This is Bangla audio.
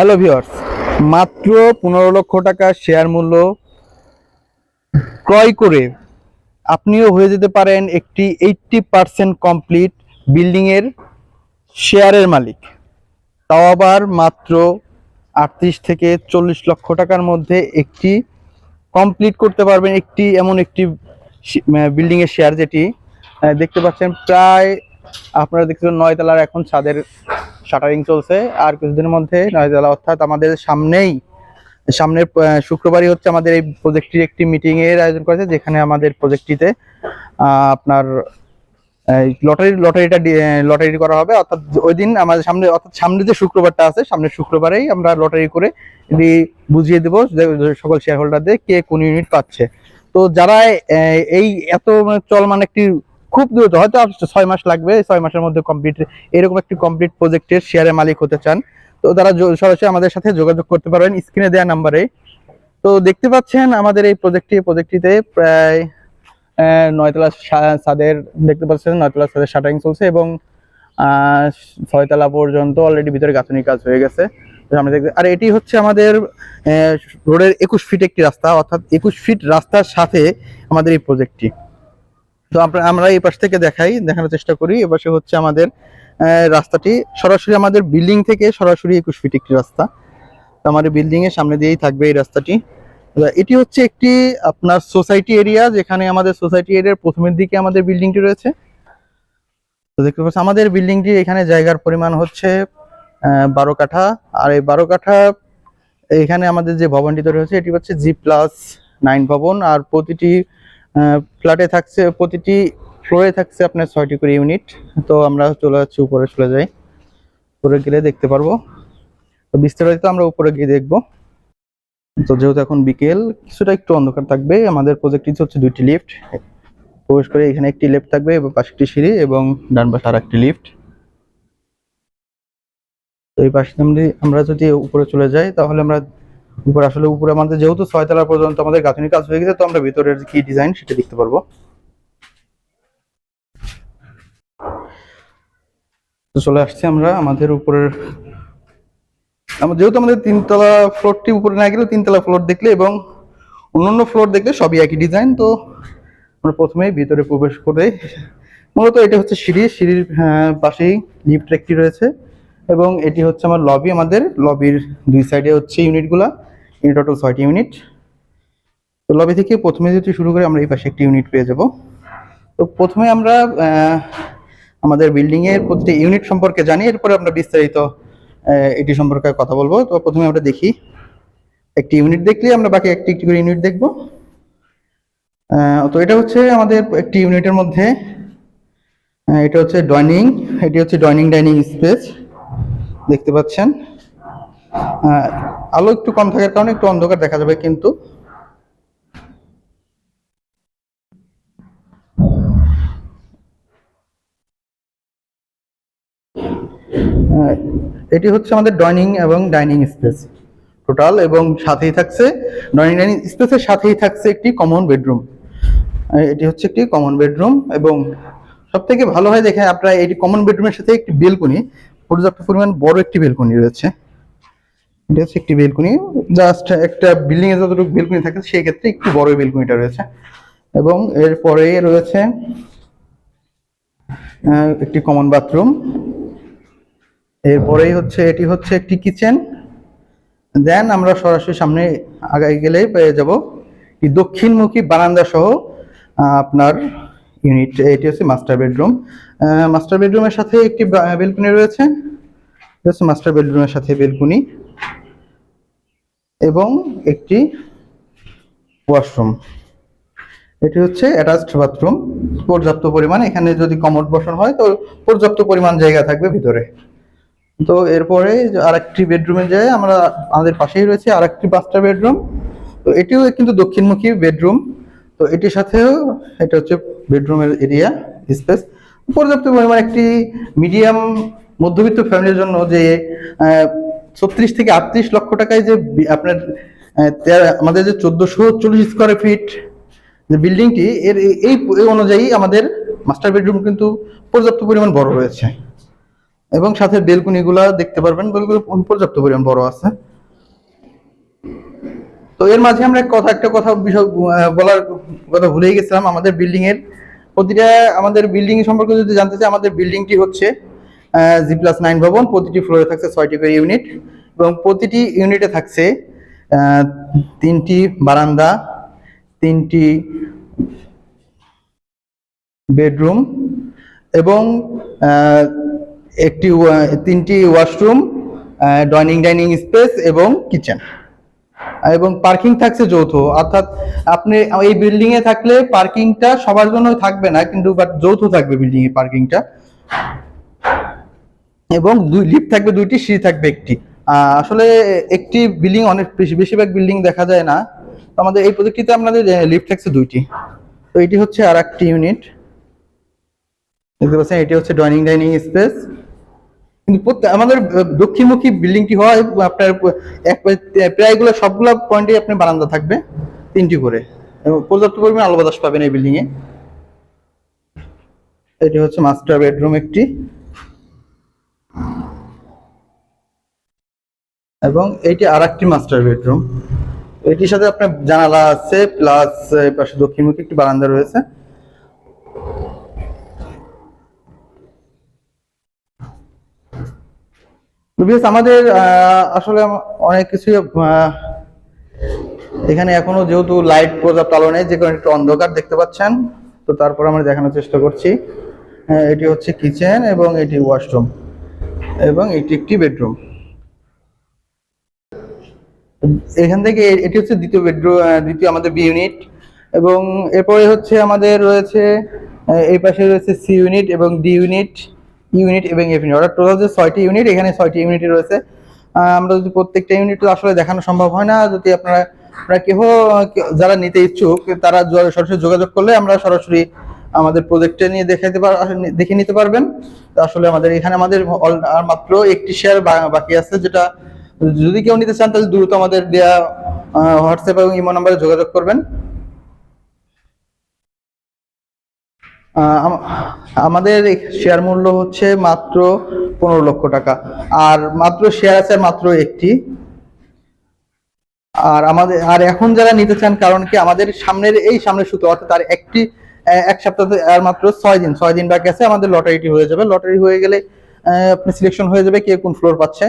হ্যালো ভিওর্স মাত্র পনেরো লক্ষ টাকা শেয়ার মূল্য ক্রয় করে আপনিও হয়ে যেতে পারেন একটি এইটটি পার্সেন্ট কমপ্লিট বিল্ডিংয়ের শেয়ারের মালিক। তাও আবার মাত্র আটত্রিশ থেকে চল্লিশ লক্ষ টাকার মধ্যে একটি কমপ্লিট করতে পারবেন একটি এমন একটি বিল্ডিংয়ের শেয়ার যেটি দেখতে পাচ্ছেন প্রায় আপনারা দেখতে দেখছেন নয়তলার এখন ছাদের শাটারিং চলছে। আর কিছুদিনের মধ্যে নয়তলা অর্থাৎ আমাদের সামনেই, সামনের শুক্রবারই হচ্ছে আমাদের এই প্রজেক্টটির একটি মিটিং এর আয়োজন করেছে, যেখানে আমাদের প্রজেক্টটিতে আপনার লটারি, লটারিটা লটারি করা হবে। অর্থাৎ ওই দিন আমাদের সামনে, অর্থাৎ সামনে যে শুক্রবারটা আছে, সামনের শুক্রবারেই আমরা লটারি করে এটি বুঝিয়ে দেবো সকল শেয়ার হোল্ডারদের কে কোন ইউনিট পাচ্ছে। তো যারা এই এত মানে চলমান একটি খুব দ্রুত, হয়তো ছয় মাস লাগবে, ছয় মাসের মধ্যে কমপ্লিট এরকম একটি কমপ্লিট প্রজেক্টের শেয়ারের মালিক হতে চান। তো তারা সরাসরি আমাদের সাথে যোগাযোগ করতে পারবেন স্ক্রিনে দেওয়া নাম্বারে তো দেখতে পাচ্ছেন আমাদের এই প্রজেক্টটি প্রজেক্টটিতে প্রায় নয়তলা সা- ছাদের, দেখতে পাচ্ছেন নয়তলা সাদের শাটারিং চলছে এবং ছয়তলা পর্যন্ত অলরেডি ভিতরে গাঁথনির কাজ হয়ে গেছে। আর এটি হচ্ছে আমাদের রোডের একুশ ফিট একটি রাস্তা, অর্থাৎ একুশ ফিট রাস্তার সাথে আমাদের এই প্রজেক্টটি তো আমরা এই পাশ থেকে দেখাই, দেখানোর চেষ্টা করি। এ পাশে হচ্ছে আমাদের রাস্তাটি সরাসরি আমাদের বিল্ডিং থেকে সরাসরি একুশ ফিট একটি রাস্তা। তো আমাদের বিল্ডিং এর সামনে দিয়েই থাকবে এই রাস্তাটি। এটি হচ্ছে একটি আপনার সোসাইটি এরিয়া, যেখানে আমাদের সোসাইটি এরিয়ার প্রথমের দিকে আমাদের বিল্ডিংটি রয়েছে। তো দেখতে পাচ্ছি আমাদের বিল্ডিংটি এখানে জায়গার পরিমাণ হচ্ছে বারো কাঠা। আর এই বারো কাঠা, এখানে আমাদের যে ভবনটি তৈরি হচ্ছে এটি হচ্ছে জি প্লাস নাইন ভবন। আর প্রতিটি ফ্ল্যাটে থাকছে, প্রতিটি ফ্লোরে থাকছে আপনার ছয়টি করে ইউনিট তো আমরা চলে যাচ্ছি, উপরে চলে যাই। উপরে গেলে দেখতে পারব। তো বিস্তারিত আমরা উপরে গিয়ে দেখব। তো যেহেতু এখন বিকেল, কিছুটা একটু অন্ধকার থাকবে। আমাদের প্রজেক্টটি হচ্ছে দুইটি লিফট প্রবেশ করে এখানে একটি লিফট থাকবে এবং পাশে একটি সিঁড়ি এবং ডান পাশে আর একটি লিফট তো এই পাশে আমরা যদি উপরে চলে যাই, তাহলে আমরা উপরে আসলে উপরে আমাদের যেহেতু ছয়তলা পর্যন্ত আমাদের গাঁথনি কাজ হয়ে গেছে তো আমরা ভিতরের কি ডিজাইন সেটা দেখতে পারব। তো চলে আসছি আমরা আমাদের উপরের আমার যেহেতু আমাদের তিনতলা ফ্লোরটি উপরে না গেলে তিনতলা ফ্লোর দেখলে এবং অন্যান্য ফ্লোর দেখলে সবই একই ডিজাইন তো আমরা প্রথমেই ভিতরে প্রবেশ করে মূলত এটা হচ্ছে সিঁড়ি সিঁড়ির আহ, পাশেই লিফট একটি রয়েছে এবং এটি হচ্ছে আমার লবি আমাদের লবির দুই সাইডে হচ্ছে ইউনিটগুলা ইন টোটাল ছয়টি ইউনিট তো লবি থেকে প্রথমে যদি শুরু করে আমরা এই পাশে একটি ইউনিট পেয়ে যাব। তো প্রথমে আমরা আমাদের বিল্ডিংয়ের প্রতিটি ইউনিট সম্পর্কে জানি, এরপরে আমরা বিস্তারিত এটি সম্পর্কে কথা বলব। তো প্রথমে আমরা দেখি, একটি ইউনিট দেখলে আমরা বাকি একটি একটি করে ইউনিট দেখব। তো এটা হচ্ছে আমাদের একটি ইউনিটের মধ্যে এটা হচ্ছে ডাইনিং এটি হচ্ছে ডাইনিং ডাইনিং স্পেস দেখতে পাচ্ছেন। আলো একটু কম থাকার কারণে একটু অন্ধকার দেখা যাবে, কিন্তু এটি হচ্ছে আমাদের ডাইনিং এবং ডাইনিং স্পেস টোটাল, এবং সাথেই থাকছে, ডাইনিং ডাইনিং স্পেসের সাথেই থাকছে একটি কমন বেডরুম। এটি হচ্ছে একটি কমন বেডরুম, এবং সব থেকে ভালো হয় দেখে আপনার এটি কমন বেডরুমের সাথে একটি বেলকনি, পর্যাপ্ত পরিমাণ বড় একটি বেলকনি রয়েছে। এটা একটি বেলকনি। জাস্ট একটা বিল্ডিং এ যতটুকু বেলকনি থাকে সেই ক্ষেত্রে একটু বড় বেলকনিটা রয়েছে। এবং এরপরে রয়েছে একটি কমন বাথরুম এরপরেই হচ্ছে, এটি হচ্ছে একটি কিচেন দেন আমরা সরাসরি সামনে আগাই গেলেই পেয়ে যাব দক্ষিণমুখী বারান্দা সহ আপনার ইউনিট এটি হচ্ছে মাস্টার বেডরুম মাস্টার বেডরুমের সাথে একটি বেলকনি রয়েছে। মাস্টার বেডরুমের সাথে বেলকনি। এবং একটি ওয়াশরুম এটি হচ্ছে অ্যাটাচড বাথরুম পর্যাপ্ত পরিমাণ এখানে যদি কমোড বসানো হয়, তো পর্যাপ্ত পরিমাণ জায়গা থাকবে ভিতরে। তো এরপরে আরেকটি বেডরুমে যাই, আমরা আমাদের পাশেই রয়েছে আরেকটি মাস্টার বেডরুম তো এটিও কিন্তু দক্ষিণমুখী বেডরুম তো এটির সাথেও এটা হচ্ছে বেডরুমের এরিয়া স্পেস পর্যাপ্ত পরিমাণ একটি মিডিয়াম মধ্যবিত্ত ফ্যামিলির জন্য যে ছত্রিশ থেকে আটত্রিশ লক্ষ টাকায় যে আপনার আমাদের যে চোদ্দশো চল্লিশ স্কোয়ার ফিট যে বিল্ডিংটি এর এই অনুযায়ী আমাদের মাস্টার বেডরুম কিন্তু পর্যাপ্ত পরিমাণ বড় রয়েছে। এবং সাথে বেলকুনি গুলা দেখতে পারবেন পর্যাপ্ত পরিমাণ বড় আছে। তো এর মাঝে আমরা কথা, একটা কথা, বিষয় বলার কথা ভুলেই গেছিলাম, আমাদের বিল্ডিং এর প্রতিটা, আমাদের বিল্ডিং সম্পর্কে যদি জানতে চাই, আমাদের বিল্ডিংটি হচ্ছে জি প্লাস নাইন ভবন, প্রতিটি ফ্লোরে থাকছে ছয়টি করে ইউনিট এবং প্রতিটি ইউনিটে থাকছে তিনটি বারান্দা, তিনটি বেডরুম এবং একটি তিনটি ওয়াশরুম ডাইনিং ডাইনিং স্পেস এবং কিচেন এবং পার্কিং থাকছে যৌথ। অর্থাৎ আপনি এই বিল্ডিং এ থাকলে পার্কিংটা সবার জন্য থাকবে না, কিন্তু বাট যৌথ থাকবে বিল্ডিং এ পার্কিংটা এবং দুই লিফট থাকবে, দুইটি সিঁড়ি থাকবে একটি। আসলে একটি বিল্ডিং অনেক বেশি, বেশিরভাগ বিল্ডিং দেখা যায় না। আমাদের এই প্রজেক্টটিতে আপনাদের লিফট থাকছে দুইটি। তো এটি হচ্ছে আর একটি ইউনিট। দেখতে পাচ্ছেন, এটি হচ্ছে ডাইনিং ডাইনিং স্পেস। কিন্তু আমাদের দক্ষিণমুখী বিল্ডিংটি হয় আপনার প্রায়গুলো সবগুলো পয়েন্টে আপনার বারান্দা থাকবে, তিনটি করে। এবং পর্যাপ্ত পরিমাণ আলো বাতাস পাবেন এই বিল্ডিং এ এটি হচ্ছে মাস্টার বেডরুম একটি। এবং এইটি আর একটি মাস্টার বেডরুম এটির সাথে আপনার জানালা আছে প্লাস পাশে দক্ষিণমুখী একটি বারান্দা রয়েছে। আমাদের আসলে অনেক কিছুই এখানে এখনও যেহেতু লাইট পর্যাপ্ত আলো নেই, যে কারণে একটু অন্ধকার দেখতে পাচ্ছেন, তো তারপর আমরা দেখানোর চেষ্টা করছি। এটি হচ্ছে কিচেন এবং এটি ওয়াশরুম এবং এটি একটি বেডরুম এখান থেকে এটি হচ্ছে দ্বিতীয় বেডরুম দ্বিতীয় আমাদের বি ইউনিট এবং এরপরে হচ্ছে আমাদের রয়েছে এই পাশে রয়েছে সি ইউনিট এবং ডি ইউনিট ইউনিট এবং এফ ইউনিট অর্থাৎ টোটাল যে ছয়টি ইউনিট এখানে ছয়টি ইউনিট রয়েছে। আমরা যদি প্রত্যেকটা ইউনিট আসলে দেখানো সম্ভব হয় না, যদি আপনারা আপনারা কেহ যারা নিতে ইচ্ছুক, তারা সরাসরি যোগাযোগ করলে আমরা সরাসরি আমাদের প্রজেক্টে নিয়ে দেখাতে দেখে নিতে পারবেন। আসলে আমাদের এখানে আমাদের আর মাত্র একটি শেয়ার বাকি আছে, যেটা যদি কেউ নিতে চান, তাহলে দ্রুত আমাদের দেওয়া হোয়াটসঅ্যাপ এবং ইমো নাম্বারে যোগাযোগ করবেন। আমাদের শেয়ার মূল্য হচ্ছে মাত্র পনেরো লক্ষ টাকা। আর মাত্র শেয়ার আছে মাত্র একটি। আর আমাদের, আর এখন যারা নিতে চান, কারণ কি আমাদের সামনের, এই সামনের সূত্র অর্থাৎ তার একটি এক সপ্তাহ আর মাত্র ছয় দিন ছয় দিন বাকি আছে, আমাদের লটারিটি হয়ে যাবে। লটারি হয়ে গেলে আপনি সিলেকশন হয়ে যাবে কে কোন ফ্লোর পাচ্ছে।